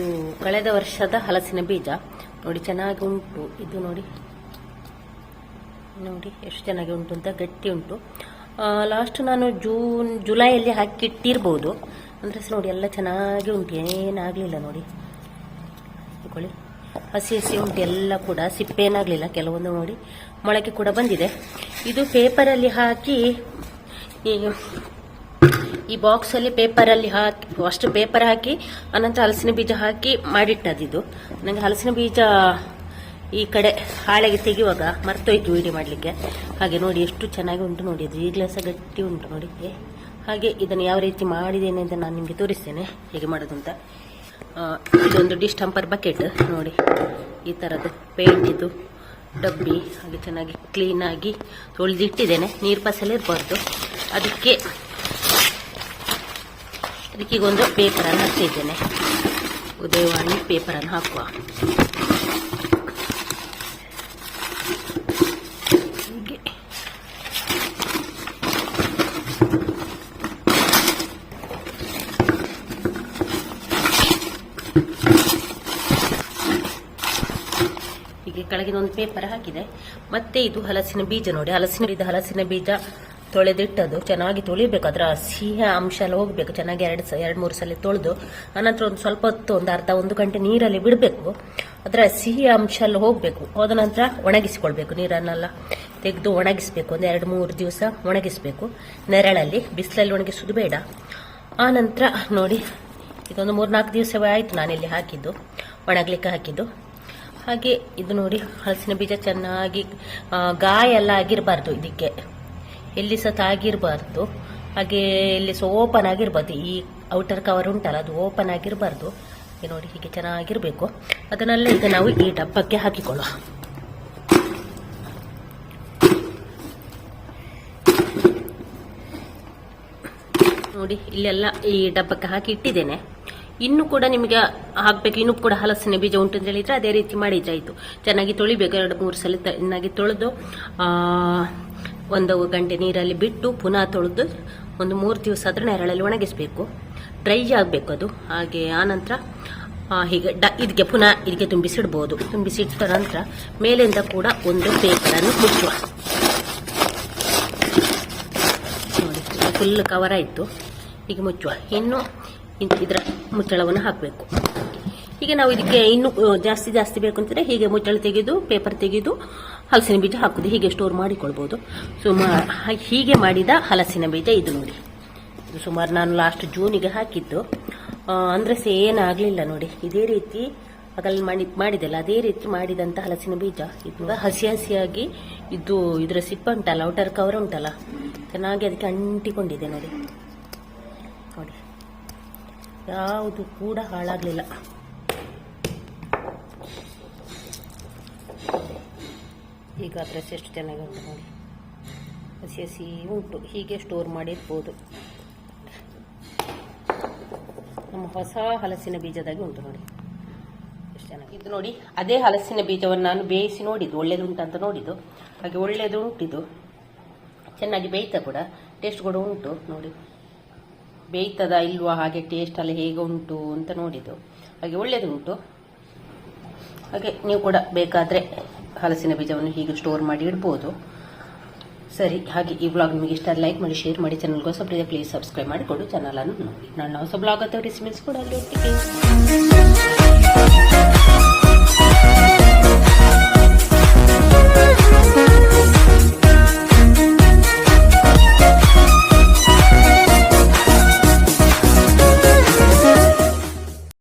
ಇದು ಕಳೆದ ವರ್ಷದ ಹಲಸಿನ ಬೀಜ. ನೋಡಿ, ಚೆನ್ನಾಗಿ ಉಂಟು. ಇದು ನೋಡಿ. ನೋಡಿ, ಎಷ್ಟು ಚೆನ್ನಾಗಿ ಉಂಟು ಅಂತ ಗಟ್ಟಿ ಉಂಟು. ಲಾಸ್ಟ್ ನಾನು ಜೂನ್ ಜುಲೈಯಲ್ಲಿ ಹಾಕಿಟ್ಟಿರ್ಬೋದು ಅಂದರೆ ನೋಡಿ, ಎಲ್ಲ ಚೆನ್ನಾಗಿ ಉಂಟು. ಏನಾಗಲಿಲ್ಲ ನೋಡಿ. ತಗೊಳ್ಳಿ ಹಸಿ ಹಸಿ ಉಂಟು ಎಲ್ಲ ಕೂಡ. ಸಿಪ್ಪೇನಾಗಲಿಲ್ಲ ಕೆಲವೊಂದು ನೋಡಿ. ಮೊಳಕೆ ಕೂಡ ಬಂದಿದೆ. ಇದು ಪೇಪರಲ್ಲಿ ಹಾಕಿ ಈ ಬಾಕ್ಸ್ ಅಲ್ಲಿ ಪೇಪರ್ ಅಲ್ಲಿ ಹಾಕಿ, ಅಷ್ಟು ಪೇಪರ್ ಹಾಕಿ, ಅನಂತರ ಹಲಸಿನ ಬೀಜ ಹಾಕಿ ಮಾಡಿಟ್ಟದಿದು. ನನಗೆ ಹಲಸಿನ ಬೀಜ ಈ ಕಡೆ ಹಾಳೆಗೆ ತೆಗೆಯುವಾಗ ಮರ್ತೋಯ್ತು ವಿಡಿಯೋ ಮಾಡಲಿಕ್ಕೆ. ಹಾಗೆ ನೋಡಿ ಎಷ್ಟು ಚೆನ್ನಾಗಿ ಉಂಟು ನೋಡಿ, ಅದು ಈಗಲೇ ಸಹ ಗಟ್ಟಿ ಉಂಟು ನೋಡಿ. ಹಾಗೆ ಇದನ್ನು ಯಾವ ರೀತಿ ಮಾಡಿದ್ದೇನೆ ಅಂತ ನಾನು ನಿಮಗೆ ತೋರಿಸ್ತೇನೆ, ಹೇಗೆ ಮಾಡೋದು ಅಂತ. ಇದೊಂದು ಡಿಶ್ ಟಂಪರ್ ಬಕೆಟ್ ನೋಡಿ. ಈ ಥರದ್ದು ಪೇಂಟ್ ಇದು, ಡಬ್ಬಿ, ಹಾಗೆ ಚೆನ್ನಾಗಿ ಕ್ಲೀನಾಗಿ ತೊಳೆದಿಟ್ಟಿದ್ದೇನೆ. ನೀರು ಪಸಲೇ ಇರಬಾರ್ದು. ಅದಕ್ಕೆ ಅದಕ್ಕೆ ಈಗ ಒಂದು ಪೇಪರನ್ನು ಹಚ್ಚಿದ್ದೇನೆ. ಉದಯವಾಣಿ ಪೇಪರನ್ನು ಹಾಕುವ. ಹೀಗೆ. ಹೀಗೆ ಕೆಳಗಿನ ಒಂದು ಪೇಪರ್ ಹಾಕಿದೆ. ಮತ್ತೆ ಇದು ಹಲಸಿನ ಬೀಜ ನೋಡಿ. ಹಲಸಿನ ಬೀಜ ಹಲಸಿನ ಬೀಜ. ತೊಳೆದಿಟ್ಟದು ಚೆನ್ನಾಗಿ ತೊಳಿಬೇಕು. ಅದರ ಸಿಹಿ ಅಂಶ ಎಲ್ಲ ಹೋಗ್ಬೇಕು. ಚೆನ್ನಾಗಿ ಎರಡು ಸ, ಎರಡು ಮೂರು ಸಲ ತೊಳೆದು, ಆನಂತರ ಒಂದು ಸ್ವಲ್ಪ ಹೊತ್ತು, ಒಂದು ಅರ್ಧ, ಒಂದು ಗಂಟೆ ನೀರಲ್ಲಿ ಬಿಡಬೇಕು. ಅದರ ಸಿಹಿ ಅಂಶ ಎಲ್ಲ ಹೋಗಬೇಕು. ಹೋದ ನಂತರ ಒಣಗಿಸಿಕೊಳ್ಬೇಕು. ನೀರನ್ನೆಲ್ಲ ತೆಗೆದು ಒಣಗಿಸ್ಬೇಕು. ಒಂದು ಎರಡು ಮೂರು ದಿವಸ ಒಣಗಿಸ್ಬೇಕು. ನೆರಳಲ್ಲಿ, ಬಿಸಿಲಲ್ಲಿ ಒಣಗಿಸೋದು ಬೇಡ. ಆನಂತರ ನಂತರ ನೋಡಿ, ಇದೊಂದು ಮೂರ್ನಾಲ್ಕು ದಿವಸವೇ ಆಯಿತು ನಾನಿಲ್ಲಿ ಹಾಕಿದ್ದು, ಒಣಗಲಿಕ್ಕೆ ಹಾಕಿದ್ದು. ಹಾಗೆ ಇದು ನೋಡಿ, ಹಲಸಿನ ಬೀಜ ಚೆನ್ನಾಗಿ ಗಾಯ ಎಲ್ಲ ಆಗಿರಬಾರ್ದು ಇದಕ್ಕೆ. ಎಲ್ಲಿ ಸಹ ತಾಗಿರಬಾರ್ದು. ಹಾಗೆ ಇಲ್ಲಿ ಸಹ ಓಪನ್ ಆಗಿರ್ಬಾರ್ದು. ಈ ಔಟರ್ ಕವರ್ ಉಂಟಲ್ಲ, ಅದು ಓಪನ್ ಆಗಿರಬಾರ್ದು. ನೋಡಿ ಹೀಗೆ ಚೆನ್ನಾಗಿರಬೇಕು. ಅದನ್ನೆಲ್ಲ ಈಗ ನಾವು ಈ ಡಬ್ಬಕ್ಕೆ ಹಾಕಿಕೊಳ್ಳುವ. ನೋಡಿ, ಇಲ್ಲೆಲ್ಲ ಈ ಡಬ್ಬಕ್ಕೆ ಹಾಕಿ ಇಟ್ಟಿದ್ದೇನೆ. ಇನ್ನು ಕೂಡ ನಿಮಗೆ ಹಾಕ್ಬೇಕು. ಇನ್ನು ಕೂಡ ಹಲಸಿನ ಬೀಜ ಉಂಟು ಅಂತ ಹೇಳಿದ್ರೆ ಅದೇ ರೀತಿ ಮಾಡಿದ್ರಾಯ್ತು ಚೆನ್ನಾಗಿ ತೊಳಿಬೇಕು. ಎರಡು ಮೂರು ಸಲ ಚೆನ್ನಾಗಿ ತೊಳೆದು ಒಂದು ಗಂಟೆ ನೀರಲ್ಲಿ ಬಿಟ್ಟು ಪುನಃ ತೊಳೆದು ಒಂದು ಮೂರು ದಿವಸ ಆದರೆ ನೆರಳಲ್ಲಿ ಒಣಗಿಸಬೇಕು. ಡ್ರೈ ಆಗಬೇಕು ಅದು. ಹಾಗೆ ಆನಂತರ ಹೀಗೆ ಡ ಇದಕ್ಕೆ ಪುನಃ ಇದಕ್ಕೆ ತುಂಬಿಸಿಡ್ಬೋದು. ತುಂಬಿಸಿಟ್ಟ ನಂತರ ಮೇಲಿಂದ ಕೂಡ ಒಂದು ಪೇಪರನ್ನು ಮುಚ್ಚುವ. ಫುಲ್ ಕವರ್ ಆಯಿತು. ಈಗ ಮುಚ್ಚುವ. ಇನ್ನು ಇದರ ಮುಚ್ಚಳವನ್ನು ಹಾಕಬೇಕು. ಈಗ ನಾವು ಇದಕ್ಕೆ ಇನ್ನು ಜಾಸ್ತಿ ಜಾಸ್ತಿ ಬೇಕು ಅಂತಂದ್ರೆ ಹೀಗೆ ಮುಚ್ಚಳಿ ತೆಗೆದು ಪೇಪರ್ ತೆಗೆದು, ಹಲಸಿನ ಬೀಜ ಹಾಕುದು. ಹೀಗೆ ಸ್ಟೋರ್ ಮಾಡಿಕೊಳ್ಬೋದು. ಸುಮಾರು ಹೀಗೆ ಮಾಡಿದ ಹಲಸಿನ ಬೀಜ ಇದು ನೋಡಿ. ಇದು ಸುಮಾರು ನಾನು ಲಾಸ್ಟ್ ಜೂನಿಗೆ ಹಾಕಿದ್ದು. ಅಂದ್ರೆ ಸಹ ಏನಾಗಲಿಲ್ಲ ನೋಡಿ. ಇದೇ ರೀತಿ ಆಗಲ್ಲಿ ಮಾಡಿ, ಮಾಡಿದೆಲ್ಲ. ಅದೇ ರೀತಿ ಮಾಡಿದಂತ ಹಲಸಿನ ಬೀಜ. ಇದು ಹಸಿ ಹಸಿಯಾಗಿ ಇದು ಇದರ ಸಿಪ್ಪ ಉಂಟಲ್ಲ ಔಟರ್ ಕವರ್ ಉಂಟಲ್ಲ. ಚೆನ್ನಾಗಿ ಅದಕ್ಕೆ ಅಂಟಿಕೊಂಡಿದೆ ನೋಡಿ. ನೋಡಿ. ಯಾವುದು ಕೂಡ ಹಾಳಾಗಲಿಲ್ಲ. ಈಗ ಅದ್ರಸ್ ಎಷ್ಟು ಚೆನ್ನಾಗಿ ಉಂಟು ನೋಡಿ. ಹಸಿ ಹಸಿ ಉಂಟು. ಹೀಗೆ ಸ್ಟೋರ್ ಮಾಡಿರ್ಬೋದು. ನಮ್ಮ ಹೊಸ ಹಲಸಿನ ಬೀಜದಾಗಿ ಉಂಟು ನೋಡಿ. ಎಷ್ಟು ಚೆನ್ನಾಗಿ. ಇದು ನೋಡಿ, ಅದೇ ಹಲಸಿನ ಬೀಜವನ್ನು ನಾನು ಬೇಯಿಸಿ ನೋಡಿದ್ದು. ಒಳ್ಳೇದುಂಟು ಅಂತ ನೋಡಿದ್ದು. ಹಾಗೆ ಒಳ್ಳೇದು ಉಂಟಿದು. ಚೆನ್ನಾಗಿ ಬೇಯ್ತಾ ಕೂಡ. ಟೇಸ್ಟ್ ಕೂಡ ಉಂಟು ನೋಡಿ. ಬೇಯ್ತದ ಇಲ್ವಾ, ಹಾಗೆ ಟೇಸ್ಟ್ ಎಲ್ಲ ಹೇಗೆ ಉಂಟು ಅಂತ ನೋಡಿದ್ದು. ಹಾಗೆ ಒಳ್ಳೇದುಂಟು ಹಾಗೆ ನೀವು ಕೂಡ ಬೇಕಾದರೆ ಹಲಸಿನ ಬೀಜವನ್ನು ಹೀಗೆ ಸ್ಟೋರ್ ಮಾಡಿ ಇಡ್ಬೋದು. ಸರಿ, ಹಾಗೆ ಈ ಬ್ಲಾಗ್ ನಿಮಗೆ ಇಷ್ಟ ಲೈಕ್ ಮಾಡಿ ಶೇರ್ ಮಾಡಿ ಚಾನಲ್ಗೋಸ್ಕರ ಪ್ಲೀಸ್ ಪ್ಲೀಸ್ ಸಬ್ಸ್ಕ್ರೈಬ್ ಮಾಡಿಕೊಂಡು ಚಾನಲನ್ನು ನೋಡಿ. ನಾನು ಹೊಸ ಬ್ಲಾಗ್ ಅಥವಾ ರೆಸಿಪೀಸ್ ಕೂಡ ಅಲ್ಲಿ